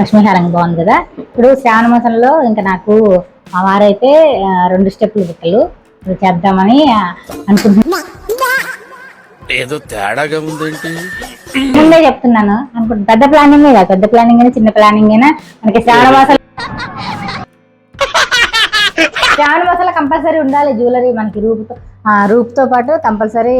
లక్ష్మీహారం బాగుంది కదా. ఇప్పుడు శ్రావణ మాసంలో ఇంకా నాకు మా వారైతే రెండు స్టెప్పులు బుట్టలు. చేద్దామని అనుకుంటున్నాను ఏదో తేడాగా ఉందేంటి? ముందే చెప్తున్నాను. అనుకుంటు పెద్ద ప్లానింగ్ కదా. పెద్ద ప్లానింగ్ అయినా చిన్న ప్లానింగ్ అయినా మనకి శ్రావణ మాసాలు శ్రావణ మాసాలు కంపల్సరీ ఉండాలి. జ్యువెలరీ మనకి రూపుతో రూపుతో పాటు కంపల్సరీ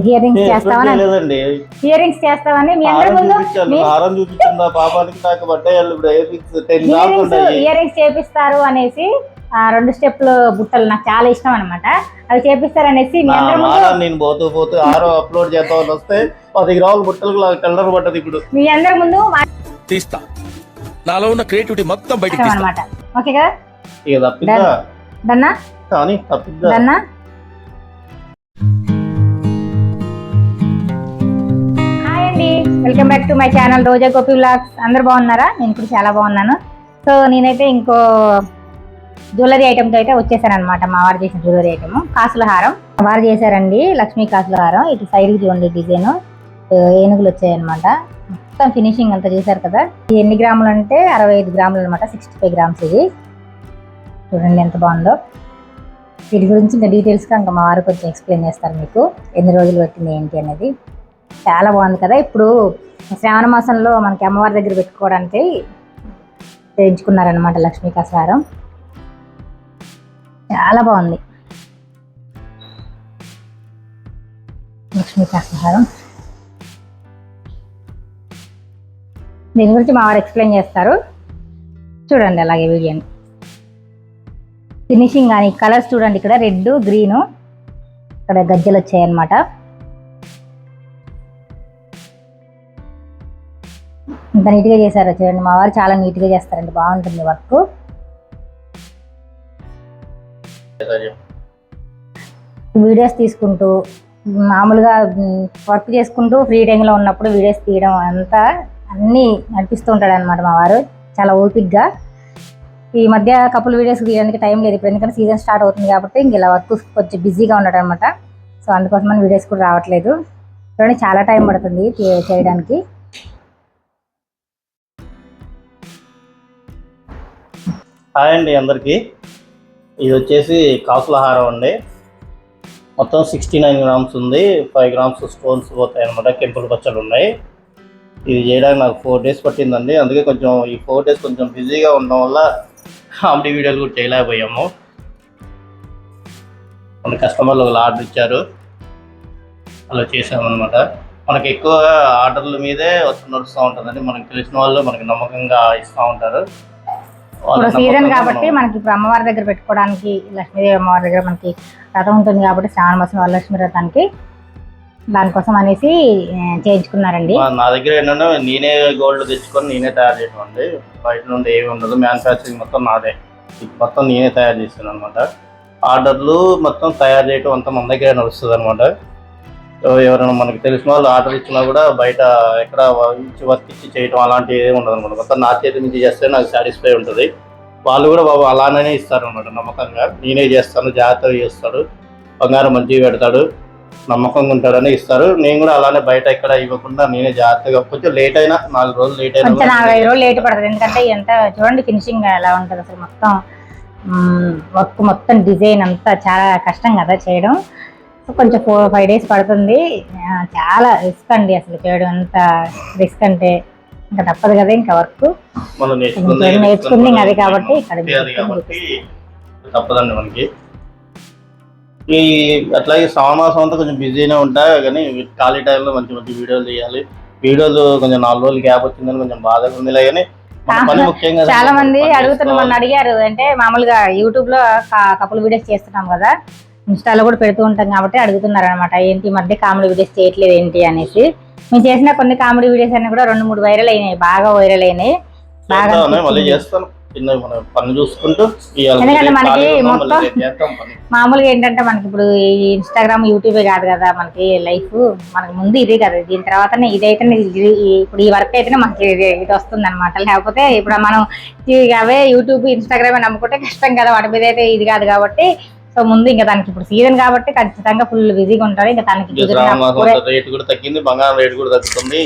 హియరింగ్స్ చేస్తామని లేదండి ఇయర్ రింగ్స్ చేస్తామని మీ అందరి ముందు చూపించాను హారం చూపించింది? ఆ పాపానికి నాకు బట్టాయి ఇప్పుడు earrings ten ear grams rings ఉన్నాయి. ఇయర్ రింగ్స్ చేపిస్తారు అనేసి ఆ, రెండు స్టెప్లు బుట్టలు నాకు చాలా ఇష్టం అనమాట అవి చేపిస్తారు అనేసి మీ నా అందరి ముందు మాల నేను పోతూ పోతూ హారం అప్లోడ్ చేద్దామని వస్తే పది గ్రాముల బుట్టలకు కలర్ పడ్డది ఇప్పుడు. మీ అందరి ముందు తీస్తా. నాలో ఉన్న క్రియేటివిటీ మొత్తం బయటికి తీస్తా. అనమాట ఓకే కదా? ఇక తప్పిద్దా? డన్నా కానీ తప్పిద్దా? డన్నా welcome back to my channel Roja Gopi blogs అందరు బాగున్నారా? నేను కూడా చాలా బాగున్నాను. సో నేనైతే ఇంకో జ్యువెలరీ ఐటమ్తో అయితే వచ్చేసారనమాట మా వారు చేసిన జ్యువెలరీ ఐటమ్. కాసుల హారం. వారు చేశారండి లక్ష్మీ కాసుల హారం. ఇటు సైడ్కి చూడండి డిజైన్. ఏనుగులు వచ్చాయన్నమాట. మొత్తం ఫినిషింగ్ అంతా చూసారు కదా. ఇది ఎన్ని గ్రాములు అంటే అరవై ఐదు గ్రాములు అనమాట సిక్స్టీ ఫైవ్ గ్రామ్స్ ఇది. చూడండి ఎంత బాగుందో. వీటి గురించి ఇంకా డీటెయిల్స్గా ఇంకా మా వారు కొంచెం ఎక్స్ప్లెయిన్ చేస్తారు మీకు. ఎన్ని రోజులు పట్టింది ఏంటి అనేది. చాలా బాగుంది కదా. ఇప్పుడు శ్రావణ మాసంలో మనకి అమ్మవారి దగ్గర పెట్టుకోవడానికి చేయించుకున్నారనమాట లక్ష్మీ కసారం చాలా బాగుంది. లక్ష్మీ కసారం దీని గురించి మా వారు ఎక్స్ప్లెయిన్ చేస్తారు. చూడండి అలాగే వీడియోని. ఫినిషింగ్ కానీ కలర్స్ చూడండి ఇక్కడ. Red green. ఇక్కడ గజ్జలు వచ్చాయన్నమాట. ఇంత నీట్గా చేశారో చూడండి. మా వారు చాలా నీట్గా చేస్తారండి. బాగుంటుంది వర్క్. వీడియోస్ తీసుకుంటూ మామూలుగా వర్క్ చేసుకుంటూ ఫ్రీ టైంలో ఉన్నప్పుడు వీడియోస్ తీయడం అంతా అన్నీ నడిపిస్తూ ఉంటాడు అనమాట మా వారు. చాలా ఓపిక్గా ఈ మధ్య కపుల్ వీడియోస్ తీయడానికి టైం లేదు. ఇప్పుడు ఎందుకంటే సీజన్ స్టార్ట్ అవుతుంది కాబట్టి ఇంక ఇలా వర్క్ కొంచెం బిజీగా ఉన్నాడు అనమాట సో అందుకోసం వీడియోస్ కూడా రావట్లేదు. చూడండి చాలా టైం పడుతుంది చేయడానికి. హాయ్ అండి అందరికీ. ఇది వచ్చేసి కాసుల హారం అండి. మొత్తం సిక్స్టీ నైన్ గ్రామ్స్ ఉంది. ఫైవ్ గ్రామ్స్ స్టోన్స్ పోతాయి అనమాట కెంపుల్ పచ్చలు ఉన్నాయి. ఇది చేయడానికి నాకు ఫోర్ డేస్ పట్టిందండి. అందుకే కొంచెం ఈ ఫోర్ డేస్ కొంచెం బిజీగా ఉండడం వల్ల కామెడీ వీడియోలు కూడా చేయలేకపోయాము. మన కస్టమర్లు ఒకళ్ళు ఆర్డర్ ఇచ్చారు. అలా చేసామన్నమాట మనకి ఎక్కువగా ఆర్డర్ల మీదే వచ్చి నడుస్తూ ఉంటుందండి. మనకు తెలిసిన వాళ్ళు మనకి నమ్మకంగా ఇస్తూ ఉంటారు. ఇప్పుడు సీజన్ కాబట్టి మనం- మనకి ఇప్పుడు అమ్మవారి దగ్గర పెట్టుకోవడానికి లక్ష్మీదేవి అమ్మవారి దగ్గర మనకి రథం ఉంటుంది కాబట్టి శ్రావణ మాసం వరలక్ష్మి రథానికి దానికోసం అనేసి చేయించుకున్నారండి. నా దగ్గర ఏంటంటే నేనే గోల్డ్ తెచ్చుకొని నేనే తయారు చేయడం అండి. బయట నుండి ఏమి ఉండదు. మ్యానుఫ్యాక్చరింగ్ మొత్తం నాదే. మొత్తం నేనే తయారు చేస్తాను అనమాట ఆర్డర్లు మొత్తం తయారు చేయడం అంతా మన దగ్గరే నడుస్తుంది అనమాట ఎవరైనా మనకి తెలిసిన వాళ్ళు ఆర్డర్ ఇచ్చినా కూడా బయట ఎక్కడ ఇచ్చి వర్క్ ఇచ్చి చేయడం అలాంటివి ఏమి ఉండదు అనమాట. మొత్తం నా చేతి నుంచి చేస్తే నాకు సాటిస్ఫై ఉంటుంది. వాళ్ళు కూడా బాబు అలానే ఇస్తారు అనమాట నమ్మకంగా. నేనే చేస్తాను జాగ్రత్తగా చేస్తాడు. బంగారం మంచిగా పెడతాడు. నమ్మకంగా ఉంటాడని ఇస్తారు. నేను కూడా అలానే బయట ఎక్కడ ఇవ్వకుండా నేనే జాగ్రత్తగా కొంచెం లేట్ అయినా నాలుగు రోజులు లేట్ అయినా నాలుగైదు రోజులు లేట్ పడుతుంది ఎందుకంటే ఎంత చూడండి ఫినిషింగ్ ఎలా ఉంటుంది అసలు మొత్తం. వర్క్ మొత్తం డిజైన్ అంతా చాలా కష్టం కదా చేయడం. కొంచెం ఫోర్ ఫైవ్ డేస్ పడుతుంది. చాలా రిస్క్ అండి అసలు చేయడం. అంత రిస్క్ అంటే ఇంకా తప్పదు కదా ఇంకా వర్క్ నేర్చుకుంది అది కాబట్టి ఇక్కడ తప్పదండి మనకి. ఈ అట్లాగే శ్రావణమాసం అంతా కొంచెం బిజీనే ఉంటా కానీ ఖాళీ టైంలో మంచి మంచి వీడియోలు తీయాలి. వీడియోలు కొంచెం నాలుగు రోజులు గ్యాప్ వచ్చిందని కొంచెం బాధగా ఉందిలే కానీ చాలా మంది అడుగుతున్న మొన్న అడిగారు. అంటే మామూలుగా యూట్యూబ్లో కపుల్ వీడియోస్ చేస్తున్నాం కదా. ఇన్స్టాలో కూడా పెడుతూ ఉంటాం కాబట్టి అడుగుతున్నారు అనమాట ఏంటి మధ్య కామెడీ వీడియోస్ చేయట్లేదు ఏంటి అనేసి. మేము చేసిన కొన్ని కామెడీ వీడియోస్ అన్ని కూడా రెండు మూడు వైరల్ అయినాయి బాగా వైరల్ అయినాయి. బాగా ఎందుకంటే మనకి మొత్తం- మామూలుగా ఏంటంటే మనకి ఇప్పుడు ఈ ఇన్స్టాగ్రామ్ యూట్యూబే కాదు కదా మనకి లైఫ్ మనకి ముందు ఇదే కదా దీని తర్వాతనే ఇదైతే ఇప్పుడు ఈ వర్క్ అయితేనే మనకి ఇది వస్తుంది అనమాట లేకపోతే ఇప్పుడు మనం అవే యూట్యూబ్ ఇన్స్టాగ్రామ్ నమ్ముకుంటే కష్టం కదా వాటి మీద అయితే ఇది కాదు కాబట్టి సో ముందు ఇంకా దానికి ఇప్పుడు సీజన్ కాబట్టి ఖచ్చితంగా ఫుల్ బిజీగా ఉంటారు ఇంకా తనకి రేటు కూడా తగ్గింది బంగారం రేటు కూడా తగ్గుతుంది.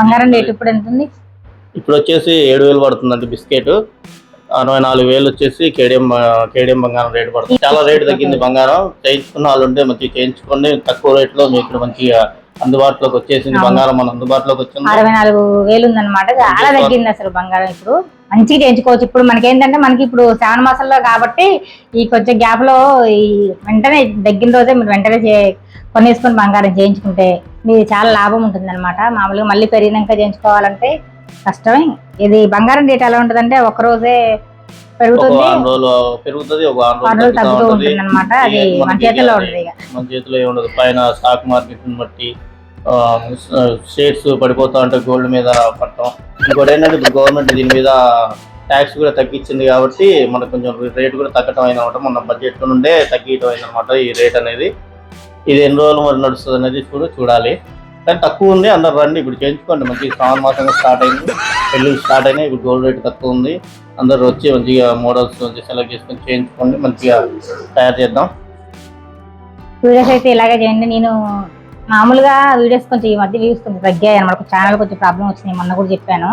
బంగారం రేట్ ఇప్పుడు ఎంత ఉంది ఇప్పుడు వచ్చేసి ఏడు వేలు పడుతుందండి బిస్కెట్. అరవై నాలుగు వేలు వచ్చేసి కేడిఎం కేడిఎం బంగారం రేటు పడుతుంది. చాలా రేటు తగ్గింది బంగారం. చేయించుకున్న వాళ్ళు ఉంటే మంచిగా చేయించుకోండి. తక్కువ రేట్లో మీకు మంచిగా అందుబాటులోకి వచ్చేసింది బంగారం మన అందుబాటులోకి వచ్చింది? అరవై నాలుగు వేలు ఉందన్నమాట. చాలా తగ్గింది అసలు బంగారం ఇప్పుడు. మంచిగా చేయించుకోవచ్చు. ఇప్పుడు మనకి ఏంటంటే మనకి ఇప్పుడు శ్రావణ మాసంలో కాబట్టి ఈ కొంచెం గ్యాప్లో ఈ వెంటనే దగ్గర రోజే మీరు వెంటనే చే- కొనేసుకొని బంగారం చేయించుకుంటే మీకు చాలా లాభం ఉంటుంది అనమాట మామూలుగా మళ్ళీ పెరిగినాక చేయించుకోవాలంటే కష్టమే. ఇది బంగారం రేట్ ఎలా ఉంటుందంటే ఒక రోజే పెరుగుతుంది. పెరుగుతుంది ఒక వారం రోజులు తగ్గుతూ ఉంటుంది. అనమాట అది మన చేతిలో ఉంటుంది ఇక. మన చేతిలో ఏమి ఉండదు. పైన స్టాక్ మార్కెట్ బట్టి షేర్స్ పడిపోతా ఉంటే గోల్డ్ మీద పట్టడం ఇంకోటి ఏంటంటే ఇప్పుడు గవర్నమెంట్ దీని మీద ట్యాక్స్ కూడా తగ్గించింది కాబట్టి మనకు కొంచెం రేట్ కూడా తగ్గటం అయిందన్నమాట మన బడ్జెట్ నుండే తగ్గించడం అయిందన్నమాట ఈ రేట్ అనేది. ఇది ఎన్ని రోజులు మరి నడుస్తుంది అనేది చూడు చూడాలి. కానీ తక్కువ ఉంది అందరు రండి. ఇప్పుడు చేయించుకోండి. మంచి శ్రావణ మాసంగా స్టార్ట్ అయింది. పెళ్ళిళ్ళు స్టార్ట్ అయినాయి. ఇప్పుడు గోల్డ్ రేట్ తక్కువ ఉంది. అందరూ వచ్చి మంచిగా మోడల్స్ సెలెక్ట్ చేసుకొని చేయించుకోండి. మంచిగా తయారు చేద్దాం. వీడియోస్ అయితే ఇలాగే చేయండి. నేను మామూలుగా వీడియోస్ కొంచెం ఈ మధ్య వ్యూస్ కొంచెం తగ్గాయి అనమాట ఛానల్ కొంచెం ప్రాబ్లం వచ్చింది. మొన్న కూడా చెప్పాను.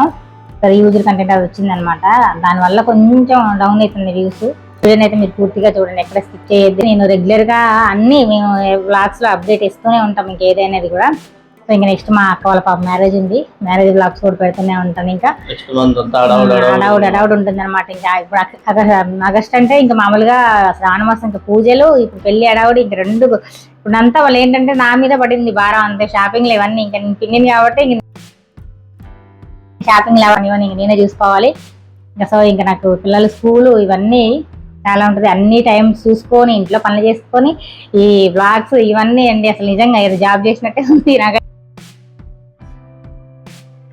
సరే యూజర్ కంటెంట్ అది వచ్చింది అనమాట దానివల్ల కొంచెం డౌన్ అవుతుంది వ్యూస్ వీడియోని అయితే మీరు పూర్తిగా చూడండి. ఎక్కడ స్కిప్ చేయొద్దు. నేను రెగ్యులర్గా అన్ని మేము బ్లాగ్స్లో అప్డేట్ ఇస్తూనే ఉంటాం. ఇంకేదైనది కూడా. ఇంకా నెక్స్ట్ మా అక్క వాళ్ళ పాప మ్యారేజ్ ఉంది. మ్యారేజ్ బ్లాగ్స్ కూడా పెడుతూనే ఉంటాను ఇంకా. అడవుడు అడవుడు ఉంటుంది. అనమాట ఇంకా ఇప్పుడు ఆగస్ట్ అంటే ఇంకా మామూలుగా శ్రావణ మాసం ఇంకా పూజలు ఇప్పుడు పెళ్ళి అడవుడు ఇంకా రెండు ఇప్పుడు అంతా వాళ్ళు ఏంటంటే నా మీద పడింది భారం అంతే. షాపింగ్లు ఇవన్నీ ఇంకా నేను పిన్నిని కాబట్టి ఇంక షాపింగ్లు అవన్నీ ఇవన్నీ ఇంక నేనే చూసుకోవాలి. ఇంకా సో ఇంకా నాకు పిల్లలు స్కూలు ఇవన్నీ చాలా ఉంటుంది. అన్ని టైమ్స్ చూసుకొని ఇంట్లో పనులు చేసుకొని ఈ బ్లాగ్స్ ఇవన్నీ అండి. అసలు నిజంగా ఏదో జాబ్ చేసినట్టే ఉంది నాకు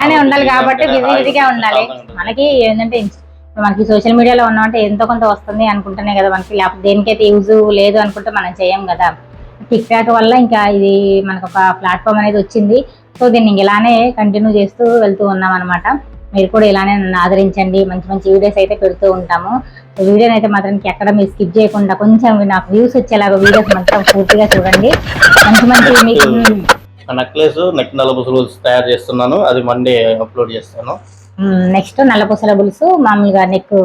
అనే ఉండాలి కాబట్టి బిజీ బిజీగా ఉండాలి. మనకి ఏంటంటే మనకి సోషల్ మీడియాలో ఉన్నామంటే ఎంతో కొంత వస్తుంది అనుకుంటేనే కదా మనకి. లేకపోతే దేనికైతే యూజ్ లేదు అనుకుంటే మనం చేయం కదా. టిక్ టాక్ వల్ల ఇంకా ఇది మనకు ఒక ప్లాట్ఫామ్ అనేది వచ్చింది. సో దీన్ని ఇంక ఇలానే కంటిన్యూ చేస్తూ వెళ్తూ ఉన్నాం అనమాట మీరు కూడా ఇలానే నన్ను ఆదరించండి. మంచి మంచి వీడియోస్ అయితే పెడుతూ ఉంటాము. వీడియోని అయితే మాత్రం ఎక్కడ మీరు స్కిప్ చేయకుండా కొంచెం నాకు వ్యూస్ వచ్చేలాగా వీడియోస్ మొత్తం పూర్తిగా చూడండి. మంచి మంచి మీకు నెక్లెస్ నెక్ నలబుసలు తయారు చేస్తున్నాను. అది మండే అప్లోడ్ చేస్తాను. నెక్స్ట్ నల్ల పూసల గొలుసు మామూలుగా నెక్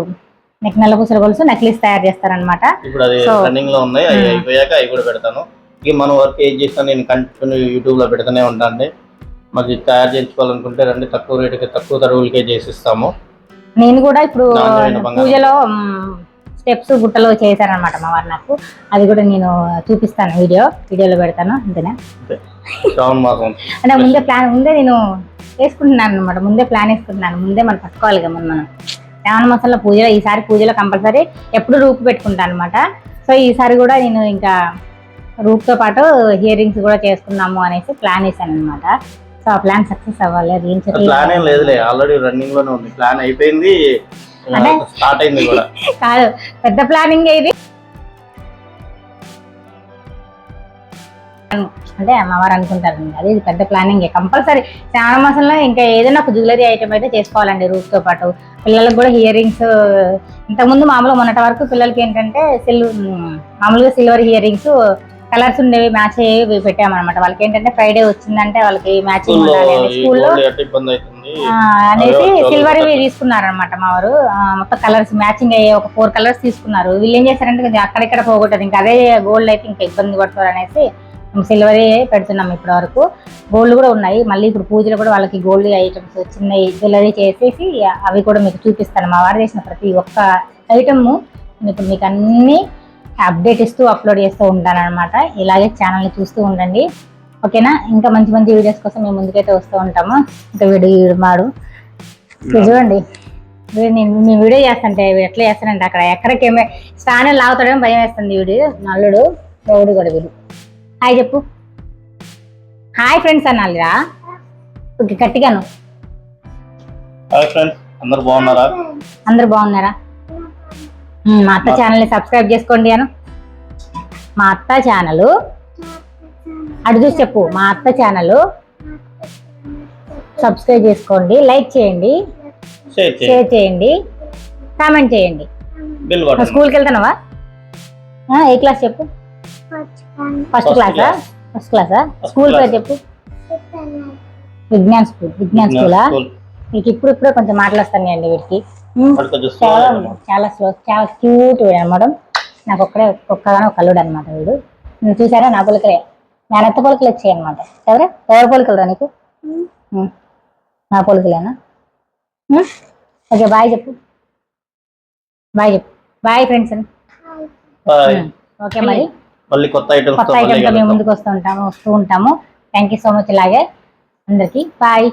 నెక్ నల్ల పూసల గొలుసు నెక్లెస్ తయారు చేస్తారనమాట ఇప్పుడు అది So, రన్నింగ్లో ఉన్నాయి. అవి. అయిపోయాక అవి కూడా పెడతాను. ఇక మన వర్క్ ఏం చేసినా నేను కంటిన్యూ యూట్యూబ్లో పెడుతూనే ఉంటాను మరి తయారు చేయించుకోవాలనుకుంటే రండి తక్కువ రేటుకి తక్కువ తరుగులకే చేసిస్తాము. నేను కూడా ఇప్పుడు నాణ్యమైన బంగారం. పూజలో స్టెప్స్ గుట్టలో చేశారనమాట మా వారు నాకు. అది కూడా నేను చూపిస్తాను వీడియో. వీడియోలో పెడతాను అంతేనా? అంటే ముందే ప్లాన్ ముందే నేను వేసుకుంటున్నాను అనమాట ముందే ప్లాన్ వేసుకుంటున్నాను. ముందే మనం పట్టుకోవాలి కదా మనం. శ్రావణ మాసంలో పూజలో ఈసారి పూజలో కంపల్సరీ ఎప్పుడు రూపు పెట్టుకుంటాను అనమాట సో ఈసారి కూడా నేను ఇంకా రూప్తో పాటు హియరింగ్స్ కూడా చేసుకుందాము అనేసి ప్లాన్ వేసాను అనమాట సో ఆ ప్లాన్ సక్సెస్ అవ్వాలి అది ఏం ప్లాన్ ఏం లేదులే. ఆల్రెడీ రన్నింగ్లోనే ఉంది. ప్లాన్ అయిపోయింది. స్టార్ట్ అయింది కూడా. కాదు పెద్ద ప్లానింగ్ ఇది. అంటే అమ్మవారు అనుకుంటారు. అది పెద్ద ప్లానింగ్. కంపల్సరీ శ్రావణ మాసంలో ఇంకా ఏదైనా ఒక జ్యువెలరీ ఐటమ్ అయితే చేసుకోవాలండి రూప్తో పాటు. పిల్లలకు కూడా ఇయరింగ్స్ ఇంతకుముందు మామూలుగా మొన్నటి వరకు పిల్లలకి ఏంటంటే సిల్ మామూలుగా సిల్వర్ ఇయరింగ్స్ కలర్స్ ఉండేవి మ్యాచ్ అయ్యేవి పెట్టామన్నమాట. వాళ్ళకి ఏంటంటే ఫ్రైడే వచ్చిందంటే వాళ్ళకి మ్యాచింగ్ ఉండాలి స్కూల్లో అనేసి సిల్వర్ చోట తీసుకున్నారనమాట మా వారు. మొత్తం కలర్స్ మ్యాచింగ్ అయ్యే ఒక ఫోర్ కలర్స్ తీసుకున్నారు. వీళ్ళు ఏం చేశారంటే కొంచెం అక్కడిక్కడ పోగొట్టారు. ఇంకా అదే గోల్డ్ అయితే ఇంకా ఇబ్బంది పడతారు అనేసి సిల్వరే పెడుతున్నాం ఇప్పటి వరకు. గోల్డ్ కూడా ఉన్నాయి. మళ్ళీ ఇప్పుడు పూజలు కూడా వాళ్ళకి గోల్డ్ ఐటమ్స్ చిన్నవి జ్యువెలరీ చేసేసి అవి కూడా మీకు చూపిస్తాను. మా వారు చేసిన ప్రతి ఒక్క ఐటమ్ ఇప్పుడు మీకు అన్ని అప్డేట్ ఇస్తూ అప్లోడ్ చేస్తూ ఉంటాను అనమాట ఇలాగే ఛానల్ని చూస్తూ ఉండండి. ఓకేనా? ఇంకా మంచి మంచి వీడియోస్ కోసం మేము ముందుకైతే వస్తూ ఉంటాము. ఇంకా వీడు మాడు. చూడండి. నేను మీ వీడియో చేస్తుంటే ఎట్లా చేస్తానంటే అక్కడ ఎక్కడికేమే స్టాండ్ లాగుతాడేమో భయం వేస్తుంది వీడు నల్లుడు దేవుడు కూడా వీడు. హాయ్ చెప్పు. హాయ్ ఫ్రెండ్స్ అనాలిరా ఓకే గట్టిగాను అందరు బాగున్నారా? అందరు బాగున్నారా? మా అత్త ఛానల్ని సబ్స్క్రైబ్ చేసుకోండి అను. మా అత్త ఛానల్ అటు చూసి చెప్పు మా అత్త ఛానల్ సబ్స్క్రైబ్ చేసుకోండి లైక్ చేయండి షేర్ చేయండి. కామెంట్ చేయండి స్కూల్కి వెళ్తున్నావా ఏ క్లాస్ చెప్పు? ఫస్ట్ క్లాసా. ఫస్ట్ క్లాసా స్కూల్ పేరు. చెప్పు. విజ్ఞాన్ స్కూల్ విజ్ఞాన్ స్కూలా మీకు ఇప్పుడు ఇప్పుడే కొంచెం మాటలు వస్తాయండి వీటికి ఉమ్, వాడు కొంచెం slow చాలా. చాలా స్లో చాలా క్యూట్ వీడు అనమాట. నాకు ఒక్కడే ఒక్కగానే ఒక కల్లుడు అనమాట వీడు. చూసారా? నా పొలికలే నా నెత్త పొలికలు వచ్చాయి అనమాట ఎవరా? ఎవరి పొలికలు రా నీకు. నా పొలికలేనా. ఓకే బాయ్ చెప్పు. బాయ్ చెప్పు. Bye friends. Bye. ఓకే మరి. మళ్ళీ కొత్త ఐటమ్స్ కొత్త ఐటమ్తో మేము ముందుకు వస్తూ ఉంటాము వస్తూ ఉంటాము. థ్యాంక్ యూ సో మచ్ ఇలాగే అందరికీ. బాయ్